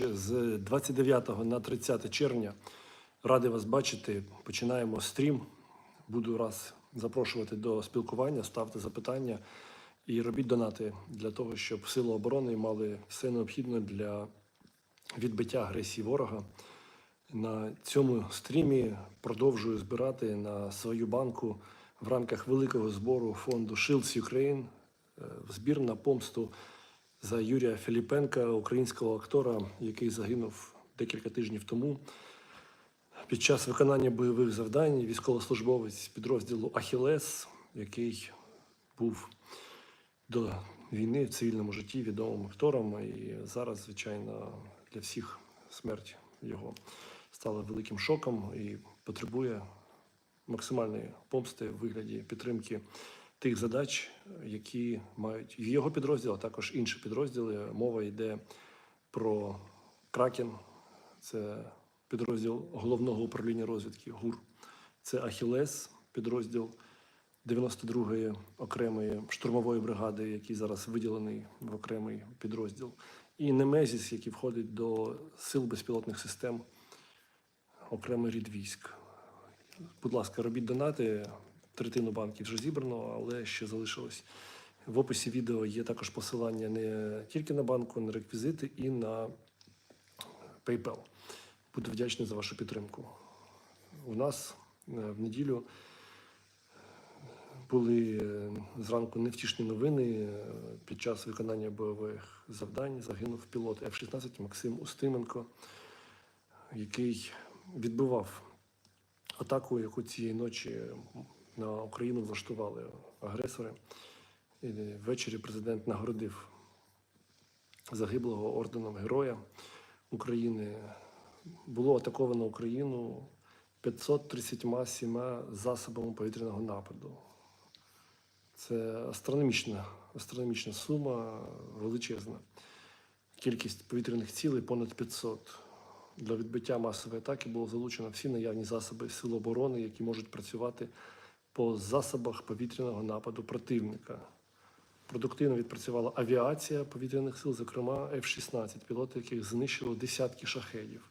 ніч з 29 на 30 червня. Радий вас бачити. Починаємо стрім. Буду раз запрошувати до спілкування, ставте запитання і робіть донати для того, щоб сили оборони мали все необхідне для відбиття агресії ворога. На цьому стрімі продовжую збирати на свою банку в рамках великого збору фонду Shields Ukraine е, в збір на помсту за Юрія Філіпенка, українського актора, який загинув декілька тижнів тому. Під час виконання бойових завдань військовослужбовець підрозділу Ахілес, який був до війни в цивільному житті відомим актором, і зараз, звичайно, для всіх смерть його стала великим шоком і потребує максимальної помсти в вигляді підтримки тих задач, які мають і його підрозділ, а також інші підрозділи. Мова йде про Кракен, це підрозділ головного управління розвідки ГУР, це Ахілес, підрозділ 92-ї окремої штурмової бригади, який зараз виділений в окремий підрозділ, і Немезіс, який входить до сил безпілотних систем, окремий рід військ. Будь ласка, робіть донати. Третину банків вже зібрано, але ще залишилось. В описі відео є також посилання не тільки на банку, на реквізити і на PayPal. Буду вдячний за вашу підтримку. У нас е, в неділю були е, зранку невтішні новини. Е, Під час виконання бойових завдань загинув пілот F-16 Максим Устименко, який відбивав атаку, яку цієї ночі на Україну влаштували агресори. І ввечері президент нагородив загиблого орденом Героя України. Було атаковано Україну 537 засобами повітряного нападу. Це астрономічна, астрономічна сума, величезна. Кількість повітряних цілей понад 500. Для відбиття масової атаки було залучено всі наявні засоби сил оборони, які можуть працювати по засобах повітряного нападу противника. Продуктивно відпрацювала авіація повітряних сил, зокрема F-16, пілоти яких знищили десятки шахедів.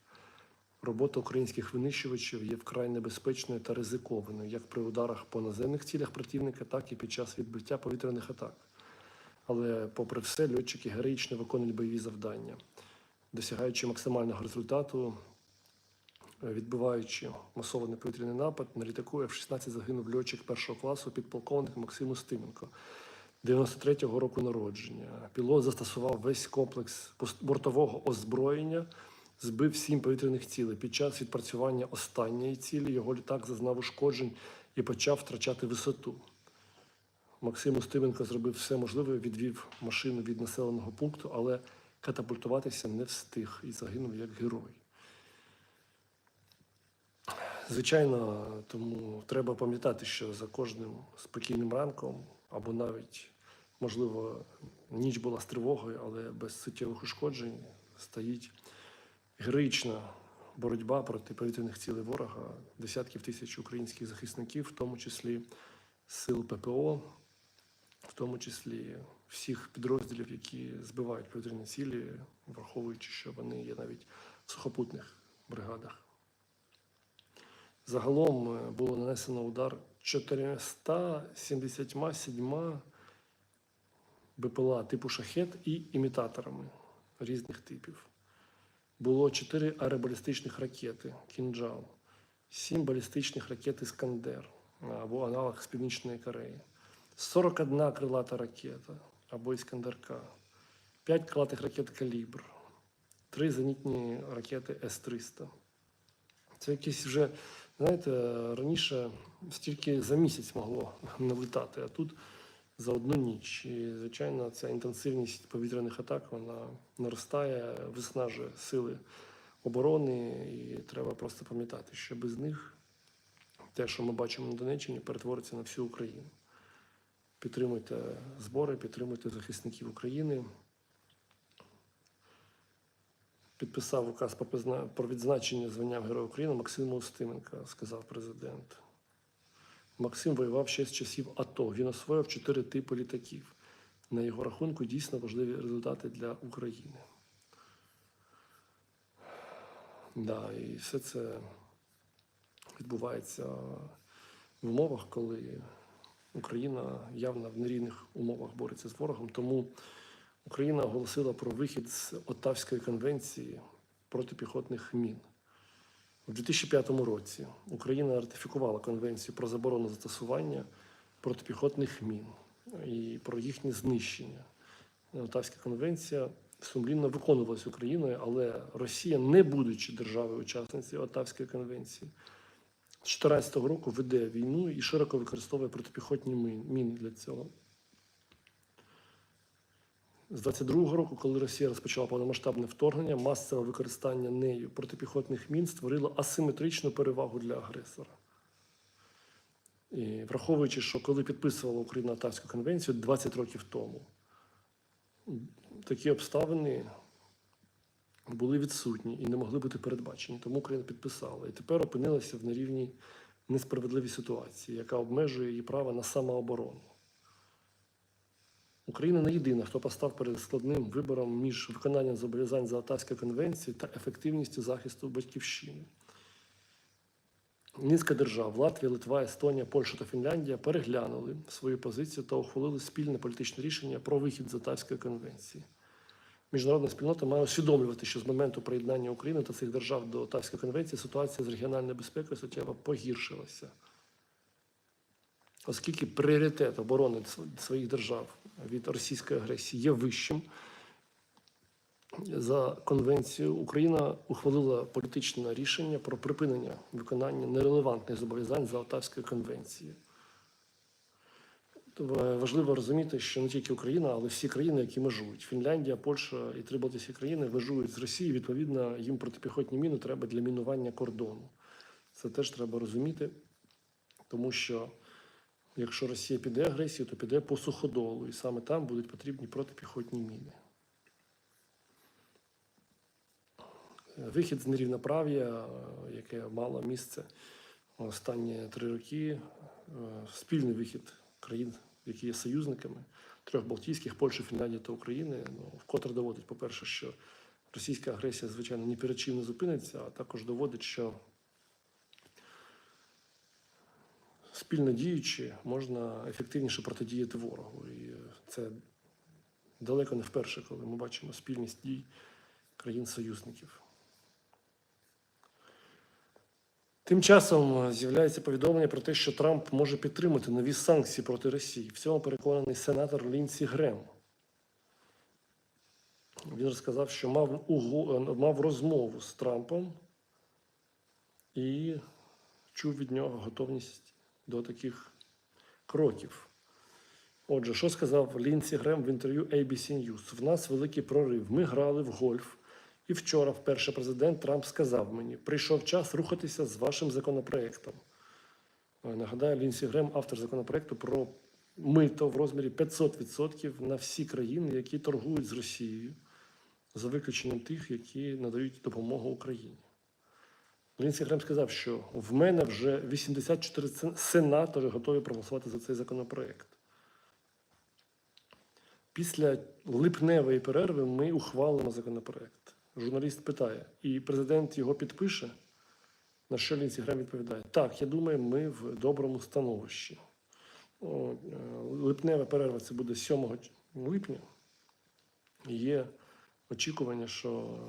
Робота українських винищувачів є вкрай небезпечною та ризикованою як при ударах по наземних цілях противника, так і під час відбиття повітряних атак. Але, попри все, льотчики героїчно виконують бойові завдання, досягаючи максимального результату, відбиваючи масований повітряний напад, на літаку F-16 загинув льотчик першого класу підполковник Максим Устименко. 93-го року народження. Пілот застосував весь комплекс бортового озброєння, збив сім повітряних цілей. Під час відпрацювання останньої цілі його літак зазнав ушкоджень і почав втрачати висоту. Максим Устименко зробив все можливе, відвів машину від населеного пункту, але катапультуватися не встиг і загинув як герой. Звичайно, тому треба пам'ятати, що за кожним спокійним ранком, або навіть, можливо, ніч була з тривогою, але без суттєвих ушкоджень стоїть героїчна боротьба проти повітряних цілей ворога, десятків тисяч українських захисників, в тому числі сил ППО, в тому числі всіх підрозділів, які збивають повітряні цілі, враховуючи, що вони є навіть в сухопутних бригадах. Загалом е, було нанесено удар 477 БПЛА типу шахет і імітаторами різних типів. Було 4 аеробалістичних ракети Кінджал, 7 балістичних ракет Іскандер або аналог з Північної Кореї, 41 крилата ракета або Іскандерка, 5 крилатих ракет Калібр, 3 зенітні ракети С-300. Це якісь вже, знаєте, раніше стільки за місяць могло налетати, а тут за одну ніч. І, звичайно, ця інтенсивність повітряних атак вона наростає, виснажує сили оборони, і треба просто пам'ятати, що без них те, що ми бачимо на Донеччині, перетвориться на всю Україну. Підтримуйте збори, підтримуйте захисників України. Підписав указ про відзначення звання Героя України Максима Устименка, сказав президент. Максим воював ще з часів АТО. Він освоїв чотири типи літаків. На його рахунку дійсно важливі результати для України. Да, і все це відбувається в умовах, коли Україна явно в нерівних умовах бореться з ворогом. Тому Україна оголосила про вихід з Оттавської конвенції протипіхотних мін. У 2005 році Україна ратифікувала конвенцію про заборону застосування протипіхотних мін і про їхнє знищення. Оттавська конвенція сумлінно виконувалась Україною, але Росія, не будучи державою-учасницею Оттавської конвенції, з 2014 року веде війну і широко використовує протипіхотні міни для цього. З 22-го року, коли Росія розпочала повномасштабне вторгнення, масове використання нею протипіхотних мін створило асиметричну перевагу для агресора. І враховуючи, що коли підписувала Україна Оттавську конвенцію 20 років тому, такі обставини були відсутні і не могли бути передбачені. Тому Україна підписала. І тепер опинилася в нерівній несправедливій ситуації, яка обмежує її право на самооборону. Україна не єдина, хто постав перед складним вибором між виконанням зобов'язань за Оттавської конвенції та ефективністю захисту батьківщини. Низка держав Латвія, Литва, Естонія, Польща та Фінляндія переглянули свою позицію та ухвалили спільне політичне рішення про вихід з Оттавської конвенції. Міжнародна спільнота має усвідомлювати, що з моменту приєднання України та цих держав до Оттавської конвенції ситуація з регіональною безпекою суттєво погіршилася. Оскільки пріоритет оборони своїх держав від російської агресії є вищим, за конвенцією Україна ухвалила політичне рішення про припинення виконання нерелевантних зобов'язань за Оттавською конвенцією. То, е, Важливо розуміти, що не тільки Україна, але всі країни, які межують. Фінляндія, Польща і три Балтійські країни межують з Росією. Відповідно, їм протипіхотні міни треба для мінування кордону. Це теж треба розуміти, тому що якщо Росія піде агресію, то піде по суходолу, і саме там будуть потрібні протипіхотні міни. Вихід з нерівноправ'я, яке мало місце останні три роки, е, спільний вихід країн, які є союзниками, трьох Балтійських, Польщі, Фінляндії та України, ну, вкотре доводить, по-перше, що російська агресія, звичайно, ні перед чим не зупиниться, а також доводить, що спільно діючи, можна ефективніше протидіяти ворогу. І це далеко не вперше, коли ми бачимо спільність дій країн-союзників. Тим часом з'являється повідомлення про те, що Трамп може підтримати нові санкції проти Росії. В цьому переконаний сенатор Лінсі Грем. Він розказав, що мав, мав розмову з Трампом і чув від нього готовність до таких кроків. Отже, що сказав Лінсі Грем в інтерв'ю ABC News? В нас великий прорив. Ми грали в гольф. І вчора вперше президент Трамп сказав мені: прийшов час рухатися з вашим законопроектом. Е, Нагадаю, Лінсі Грем, автор законопроекту про мито в розмірі 500% на всі країни, які торгують з Росією, за виключенням тих, які надають допомогу Україні. Лінсі Грем сказав, що в мене вже 84 сенатори готові проголосувати за цей законопроект. Після липневої перерви ми ухвалимо законопроект. Журналіст питає, і президент його підпише? На що Лінсі Грем відповідає: Так, я думаю, ми в доброму становищі. О, е, Липнева перерва це буде 7 липня. Є очікування, що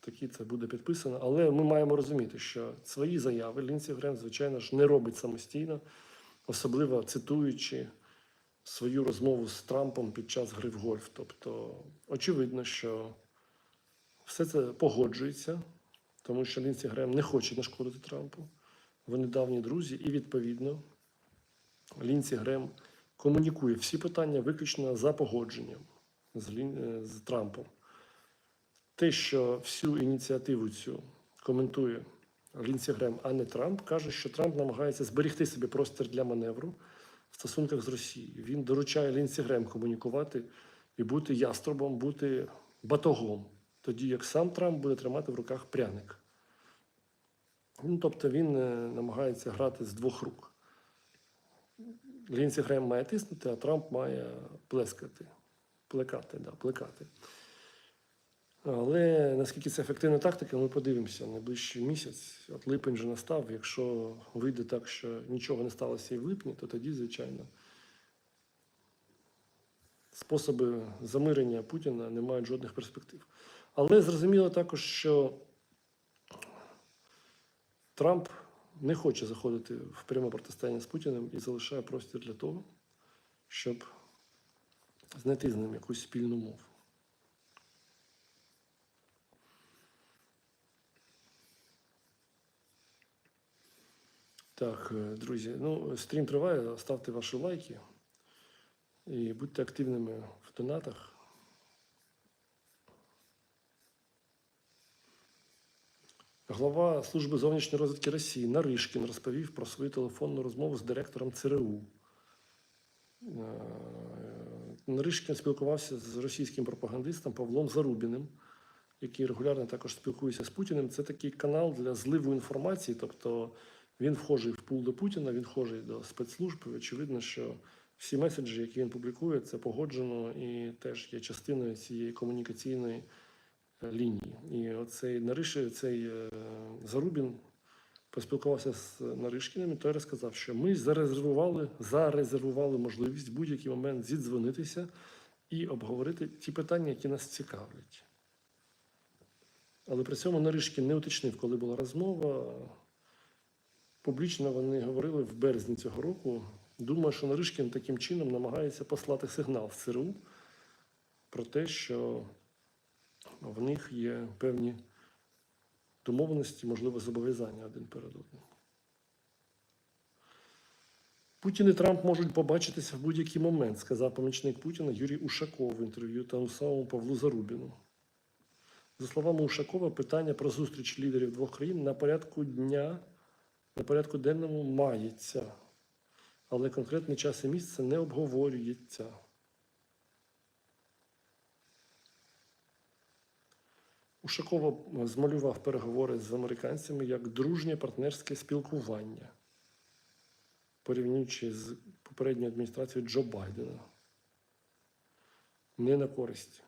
таки це буде підписано. Але ми маємо розуміти, що свої заяви Лінсі Грем, звичайно ж, не робить самостійно, особливо цитуючи свою розмову з Трампом під час гри в гольф. Тобто, очевидно, що все це погоджується, тому що Лінсі Грем не хоче нашкодити Трампу. Вони давні друзі, і відповідно Лінсі Грем комунікує всі питання виключно за погодженням з, Лін... е, з Трампом. Те, що всю ініціативу цю коментує Лінсі Грем, а не Трамп, каже, що Трамп намагається зберегти собі простір для маневру в стосунках з Росією. Він доручає Лінсі Грем комунікувати і бути яструбом, бути батогом, тоді як сам Трамп буде тримати в руках пряник. Ну, тобто він е, намагається грати з двох рук. Лінсі Грем має тиснути, а Трамп має плескати, плекати, да, плекати. Але наскільки це ефективна тактика, ми подивимося найближчий місяць. От липень вже настав. Якщо вийде так, що нічого не сталося і в липні, то тоді, звичайно, способи замирення Путіна не мають жодних перспектив. Але зрозуміло також, що Трамп не хоче заходити в пряме протистояння з Путіним і залишає простір для того, щоб знайти з ним якусь спільну мову. Так, е, друзі, ну, стрім триває. Ставте ваші лайки і будьте активними в донатах. Глава Служби зовнішньої розвідки Росії Наришкін розповів про свою телефонну розмову з директором ЦРУ. Е, Наришкін спілкувався з російським пропагандистом Павлом Зарубіним, який регулярно також спілкується з Путіним. Це такий канал для зливу інформації, тобто він вхожий в пул до Путіна, він вхожий до спецслужб. Очевидно, що всі меседжі, які він публікує, це погоджено і теж є частиною цієї комунікаційної е, лінії. І оцей Нариші, цей е, Зарубін поспілкувався з Наришкіним, і той розказав, що ми зарезервували, зарезервували можливість в будь-який момент зідзвонитися і обговорити ті питання, які нас цікавлять. Але при цьому Наришкін не уточнив, коли була розмова. Публічно вони говорили в березні цього року. Думаю, що Наришкін таким чином намагається послати сигнал в ЦРУ про те, що в них є певні домовленості, можливо, зобов'язання один перед одним. Путін і Трамп можуть побачитися в будь-який момент, сказав помічник Путіна Юрій Ушаков в інтерв'ю тому самому Павлу Зарубіну. За словами Ушакова, питання про зустріч лідерів двох країн на порядку дня, на порядку денному мається, але конкретний час і місце не обговорюється. Ушакова змалював переговори з американцями як дружнє партнерське спілкування, порівнюючи з попередньою адміністрацією Джо Байдена. Не на користь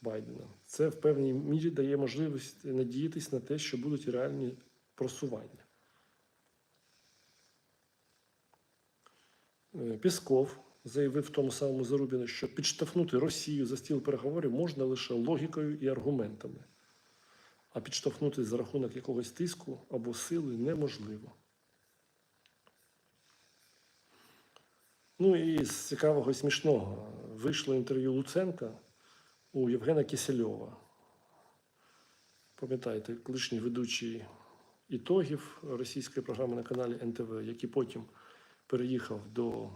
Байдена. Це в певній мірі дає можливість надіятися на те, що будуть реальні просування. Пісков заявив в тому самому Зарубіну, що підштовхнути Росію за стіл переговорів можна лише логікою і аргументами, а підштовхнути за рахунок якогось тиску або сили неможливо. Ну і з цікавого і смішного вийшло інтерв'ю Луценка у Євгена Кисельова. Пам'ятаєте, колишній ведучий ітогів російської програми на каналі НТВ, який потім переїхав до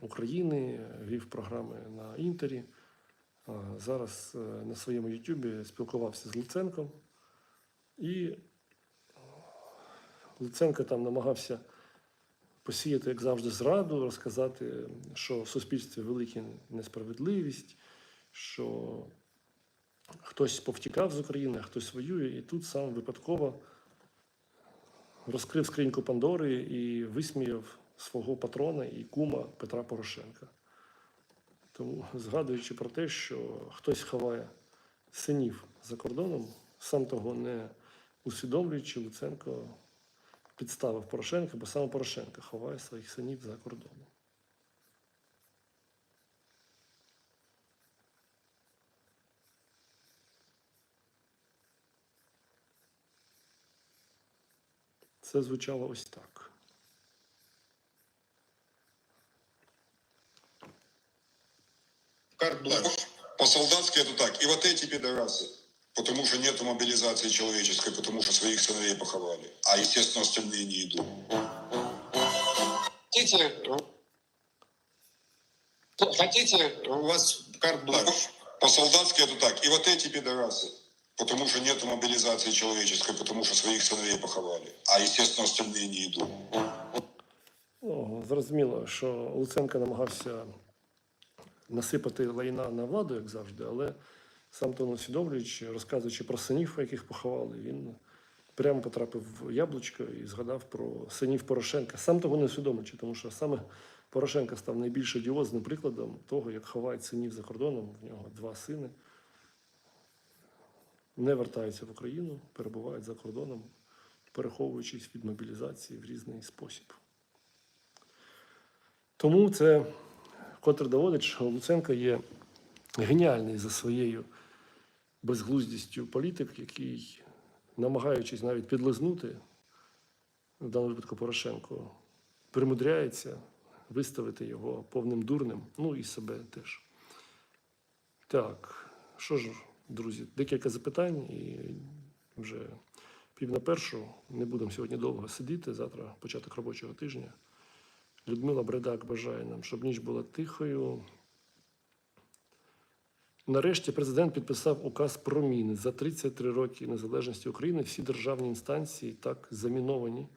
України, вів програми на Інтері. Зараз е, на своєму Ютубі спілкувався з Луценком. І Луценко там намагався посіяти, як завжди, зраду, розказати, що в суспільстві велика несправедливість, що хтось повтікав з України, а хтось воює, і тут сам випадково розкрив скриньку Пандори і висміяв свого патрона і кума Петра Порошенка. Тому, згадуючи про те, що хтось ховає синів за кордоном, сам того не усвідомлюючи, Луценко підставив Порошенка, бо саме Порошенка ховає своїх синів за кордоном. Це звучало ось так. Карт-бланш. По-солдатски это так. И вот эти пидорасы. Потому что нет мобилизации человеческой, потому что своих сыновей поховали. А, естественно, остальные не идут. Хотите, хотите, у вас карт-бланш. По-солдатски это так. И вот эти пидорасы. Потому что нет мобилизации человеческой, потому что своих сыновей поховали. А, естественно, остальные не идут. Ну, зрозуміло, що Луценко намагався насипати лайна на владу, як завжди, але сам то не усвідомлюючи, розказуючи про синів, яких поховали, він прямо потрапив в яблучко і згадав про синів Порошенка. Сам того не усвідомлюючи, тому що саме Порошенко став найбільш одіозним прикладом того, як ховають синів за кордоном. В нього два сини. Не вертаються в Україну, перебувають за кордоном, переховуючись від мобілізації в різний спосіб. Тому це котре доводить, що Луценко є геніальний за своєю безглуздістю політик, який, намагаючись навіть підлизнути, в даному випадку Порошенко, примудряється виставити його повним дурнем, ну і себе теж. Так, що ж, друзі, декілька запитань і вже пів на першу. Не будемо сьогодні довго сидіти. Завтра початок робочого тижня. Людмила Бредак бажає нам, щоб ніч була тихою. Нарешті президент підписав указ про міни. За 33 роки незалежності України всі державні інстанції так заміновані.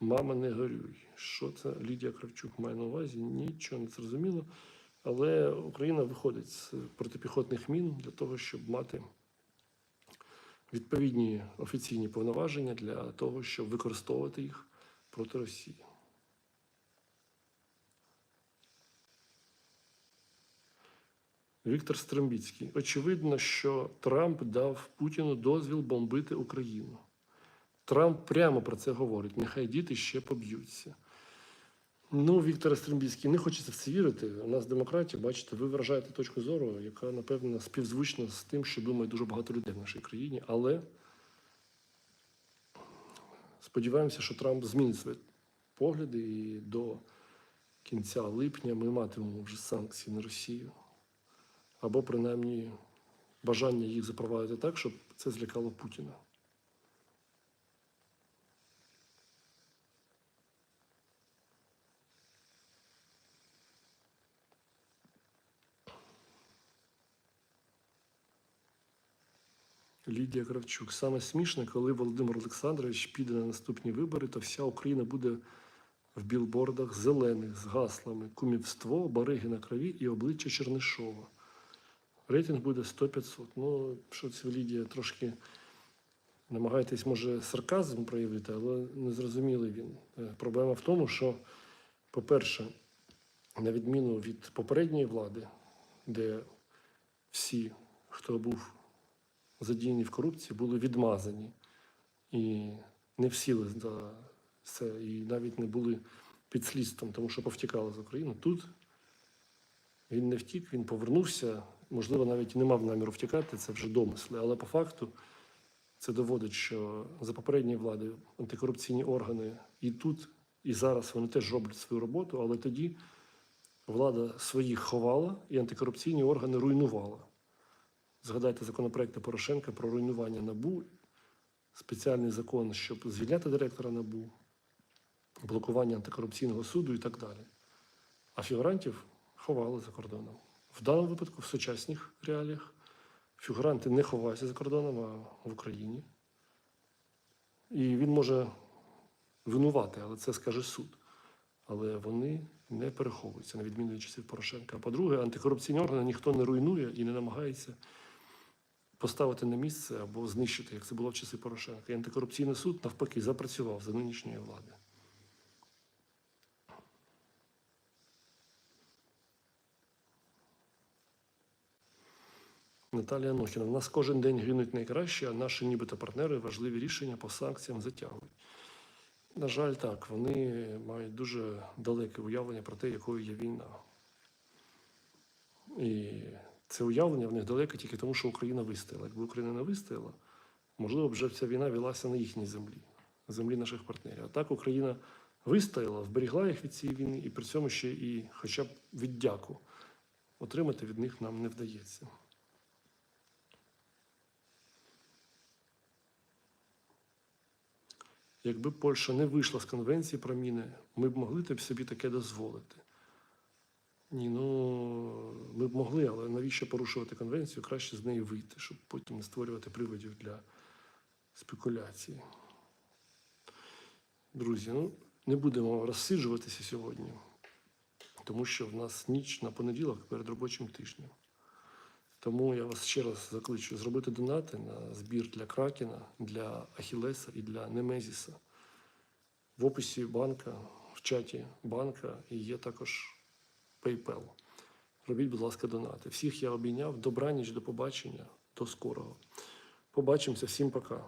Мама, не горюй. Що це Лідія Кравчук має на увазі? Нічого не зрозуміло. Але Україна виходить з протипіхотних мін для того, щоб мати відповідні офіційні повноваження для того, щоб використовувати їх проти Росії. Віктор Стрембіцький. Очевидно, що Трамп дав Путіну дозвіл бомбити Україну. Трамп прямо про це говорить. Нехай діти ще поб'ються. Ну, Віктор Стрембіцький, не хочеться в це вірити. У нас демократія, бачите, ви виражаєте точку зору, яка, напевно, співзвучна з тим, що думає дуже багато людей в нашій країні. Але сподіваємося, що Трамп змінить свої погляди і до кінця липня ми матимемо вже санкції на Росію. Або принаймні бажання їх запровадити так, щоб це злякало Путіна. Лідія Кравчук. Саме смішне, коли Володимир Олександрович піде на наступні вибори, то вся Україна буде в білбордах зелених з гаслами кумівство, бариги на крові і обличчя Чернишова. Рейтинг буде 100-500. Ну, що це Лідія трошки намагаєтесь, може, сарказм проявити, але не зрозумілий він. Е, Проблема в тому, що, по-перше, на відміну від попередньої влади, де всі, хто був задіяні в корупції, були відмазані і не всіли за це, і навіть не були під слідством, тому що повтікали з України. Тут він не втік, він повернувся. Можливо, навіть і не мав наміру втікати, це вже домисли. Але по факту це доводить, що за попередньої влади антикорупційні органи і тут, і зараз вони теж роблять свою роботу, але тоді влада своїх ховала і антикорупційні органи руйнувала. Згадайте законопроекти Порошенка про руйнування НАБУ, спеціальний закон, щоб звільняти директора НАБУ, блокування антикорупційного суду і так далі. А фігурантів ховали за кордоном. В даному випадку, в сучасних реаліях, фігуранти не ховаються за кордоном, а в Україні. І він може винувати, але це скаже суд. Але вони не переховуються, на відміну від часів Порошенка. А по-друге, антикорупційні органи ніхто не руйнує і не намагається поставити на місце або знищити, як це було в часи Порошенка. І антикорупційний суд навпаки запрацював за нинішньої влади. Наталія Нохіна. У нас кожен день гинуть найкращі, а наші нібито партнери важливі рішення по санкціям затягують. На жаль, так, вони мають дуже далеке уявлення про те, якою є війна. І це уявлення в них далеке тільки тому, що Україна вистояла. Якби Україна не вистояла, можливо, б вже ця війна велася на їхній землі, на землі наших партнерів. А так Україна вистояла, вберігла їх від цієї війни, і при цьому ще і хоча б віддяку отримати від них нам не вдається. Якби Польща не вийшла з конвенції про міни, ми б могли б собі таке дозволити. Ні, ну ми б могли, але навіщо порушувати конвенцію? Краще з неї вийти, щоб потім не створювати приводів для спекуляції. Друзі, ну не будемо розсиджуватися сьогодні, тому що в нас ніч на понеділок перед робочим тижнем. Тому я вас ще раз закличу зробити донати на збір для Кракена, для Ахілеса і для Немезіса. В описі банка, в чаті банка є також PayPal. Робіть, будь ласка, донати. Всіх я обійняв. Добраніч, до побачення, до скорого. Побачимося. Всім пока.